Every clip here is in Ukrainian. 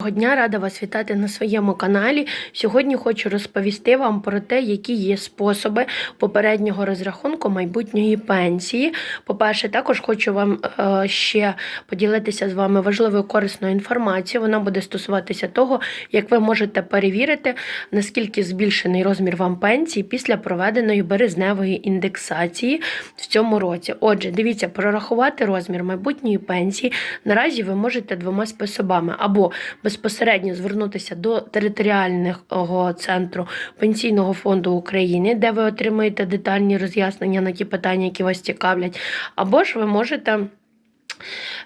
Доброго дня, рада вас вітати на своєму каналі. Сьогодні хочу розповісти вам про те, які є способи попереднього розрахунку майбутньої пенсії. По-перше, також хочу вам е, ще поділитися з вами важливою корисною інформацією. Вона буде стосуватися того, як ви можете перевірити, наскільки збільшений розмір вам пенсії після проведеної березневої індексації в цьому році. Отже, дивіться, прорахувати розмір майбутньої пенсії наразі ви можете двома способами або безпосередньо звернутися до територіального центру пенсійного фонду України, де ви отримаєте детальні роз'яснення на ті питання, які вас цікавлять, або ж ви можете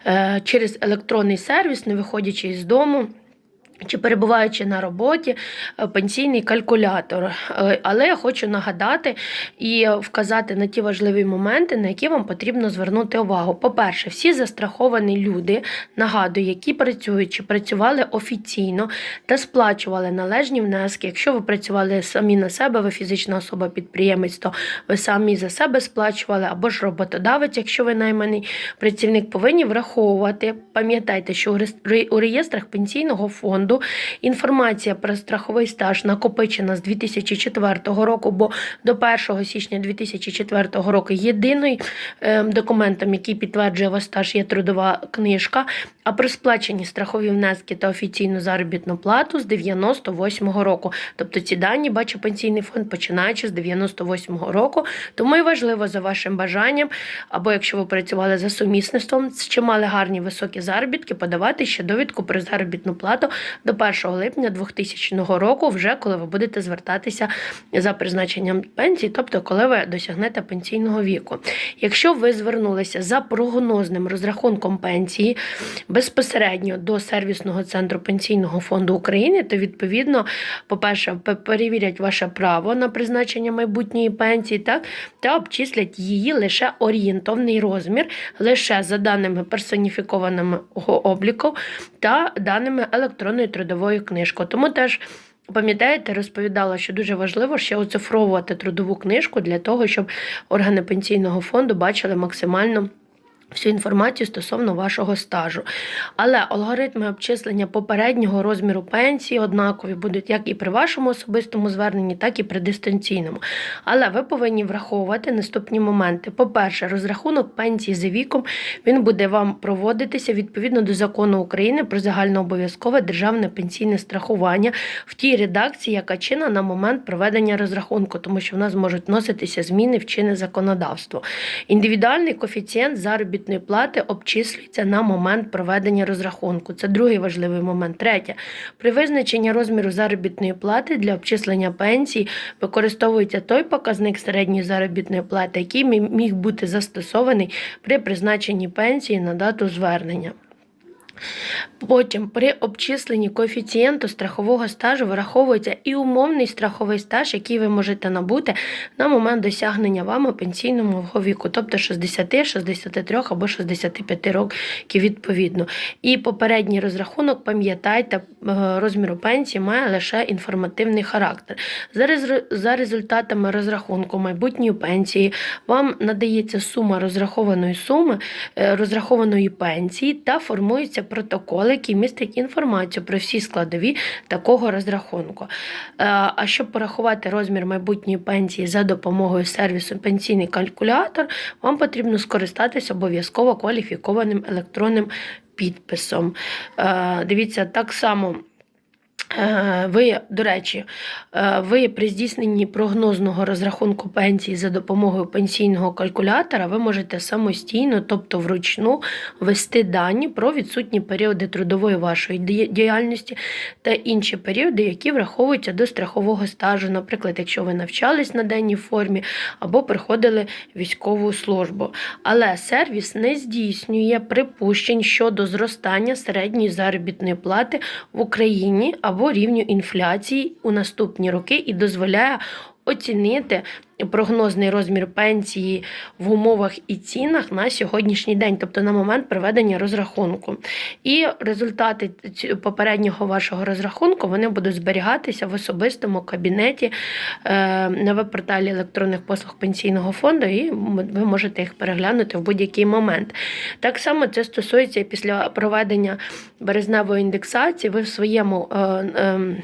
е, через електронний сервіс, не виходячи із дому. Чи перебуваючи на роботі, е, пенсійний калькулятор. Е, Але я хочу нагадати і вказати на ті важливі моменти, на які вам потрібно звернути увагу. По-перше, всі застраховані люди, нагадую, які працюють чи працювали офіційно та сплачували належні внески. Якщо ви працювали самі на себе, ви фізична особа підприємець, то ви самі за себе сплачували, або ж роботодавець, якщо ви найманий працівник, повинні враховувати. Пам'ятайте, що у реєстрах пенсійного фонду інформація про страховий стаж накопичена з 2004 року, бо до 1 січня 2004 року єдиним ем, документом, який підтверджує ваш стаж, є трудова книжка. А при сплачені страхові внески та офіційну заробітну плату з 98-го року. Тобто ці дані бачить пенсійний фонд починаючи з 98-го року. Тому і важливо за вашим бажанням, або якщо ви працювали за сумісництвом, чи мали гарні високі заробітки, подавати ще довідку про заробітну плату до 1 липня 2000 року, вже коли ви будете звертатися за призначенням пенсії, тобто коли ви досягнете пенсійного віку. Якщо ви звернулися за прогнозним розрахунком пенсії безпосередньо до сервісного центру пенсійного фонду України, то відповідно, по-перше, перевірять ваше право на призначення майбутньої пенсії, так та обчислять її лише орієнтовний розмір, лише за даними персоніфікованого обліку та даними електронної трудової книжкою. Тому теж. Пам'ятаєте, розповідала, що дуже важливо ще оцифровувати трудову книжку для того, щоб органи пенсійного фонду бачили максимально всю інформацію стосовно вашого стажу. Але алгоритми обчислення попереднього розміру пенсії однакові будуть як і при вашому особистому зверненні, так і при дистанційному. Але ви повинні враховувати наступні моменти. По-перше, розрахунок пенсії за віком він буде вам проводитися відповідно до закону України про загальнообов'язкове державне пенсійне страхування в тій редакції, яка чинна на момент проведення розрахунку, тому що в нас можуть вноситися зміни в чинне законодавство. Індивідуальний коефіцієнт заробітної плати обчислюється на момент проведення розрахунку. Це другий важливий момент. Третє. При визначенні розміру заробітної плати для обчислення пенсії використовується той показник середньої заробітної плати, який міг бути застосований при призначенні пенсії на дату звернення. Потім при обчисленні коефіцієнту страхового стажу враховується і умовний страховий стаж, який ви можете набути на момент досягнення вами пенсійного віку, тобто 60, 63 або 65 років відповідно. І попередній розрахунок, пам'ятайте, е, розміру пенсії має лише інформативний характер. За, резу- за результатами розрахунку майбутньої пенсії вам надається сума розрахованої суми, е, розрахованої пенсії та формується протокол, який містить інформацію про всі складові такого розрахунку. Е, А щоб порахувати розмір майбутньої пенсії за допомогою сервісу пенсійний калькулятор, вам потрібно скористатися обов'язково кваліфікованим електронним підписом. Е, Дивіться, так само. Е, Ви, до речі, е, ви при здійсненні прогнозного розрахунку пенсії за допомогою пенсійного калькулятора ви можете самостійно, тобто вручну, ввести дані про відсутні періоди трудової вашої діяльності та інші періоди, які враховуються до страхового стажу, наприклад, якщо ви навчались на денній формі або приходили військову службу. Але сервіс не здійснює припущень щодо зростання середньої заробітної плати в Україні або рівню інфляції у наступні роки і дозволяє оцінити прогнозний розмір пенсії в умовах і цінах на сьогоднішній день, тобто на момент проведення розрахунку. І результати попереднього вашого розрахунку вони будуть зберігатися в особистому кабінеті е, на веб-порталі електронних послуг пенсійного фонду, і ви можете їх переглянути в будь-який момент. Так само це стосується після проведення березневої індексації. Ви в своєму е, е, е,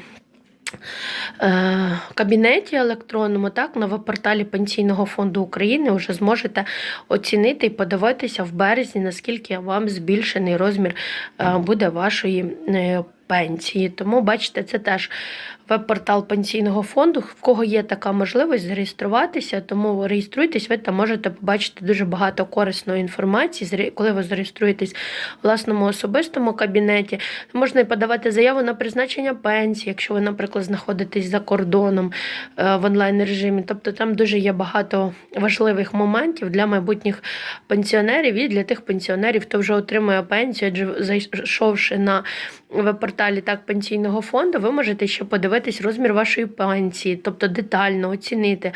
кабінеті електронному, так, на веб-порталі Пенсійного фонду України вже зможете оцінити і подивитися в березні, наскільки вам збільшений розмір е, буде вашої е, пенсії. Тому, бачите, це теж веб-портал пенсійного фонду. В кого є така можливість зареєструватися, тому реєструйтесь, ви там можете побачити дуже багато корисної інформації. Коли ви зареєструєтесь в власному особистому кабінеті, можна і подавати заяву на призначення пенсії, якщо ви, наприклад, знаходитесь за кордоном е, в онлайн режимі. Тобто там дуже є багато важливих моментів для майбутніх пенсіонерів і для тих пенсіонерів, хто вже отримує пенсію, зайшовши на веб-порталі так пенсійного фонду, ви можете ще подивитись розмір вашої пенсії, тобто детально оцінити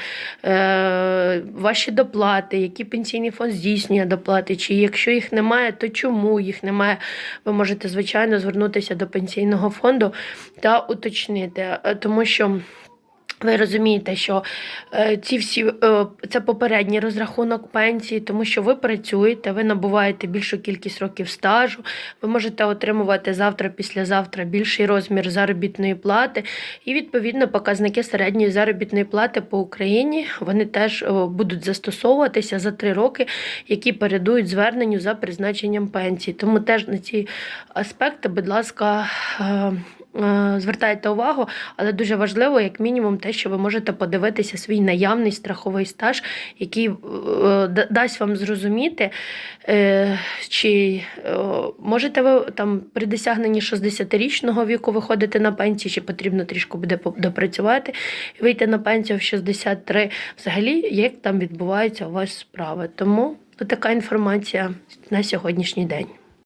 е, ваші доплати, які пенсійний фонд здійснює доплати, чи якщо їх немає, то чому їх немає. Ви можете, звичайно, звернутися до пенсійного фонду та уточнити, Е, тому що. Ви розумієте, що е, ці всі е, це попередній розрахунок пенсії, тому що ви працюєте, ви набуваєте більшу кількість років стажу, ви можете отримувати завтра, післязавтра більший розмір заробітної плати, і відповідно показники середньої заробітної плати по Україні вони теж е, будуть застосовуватися за три роки, які передують зверненню за призначенням пенсії. Тому теж на ці аспекти, будь ласка. Е, Звертайте увагу, але дуже важливо, як мінімум, те, що ви можете подивитися свій наявний страховий стаж, який е, дасть вам зрозуміти, е, чи можете ви там при досягненні 60-річного віку виходити на пенсію, чи потрібно трішки буде допрацювати вийти на пенсію в 63. Взагалі, як там відбуваються у вас справи. Тому така інформація на сьогоднішній день.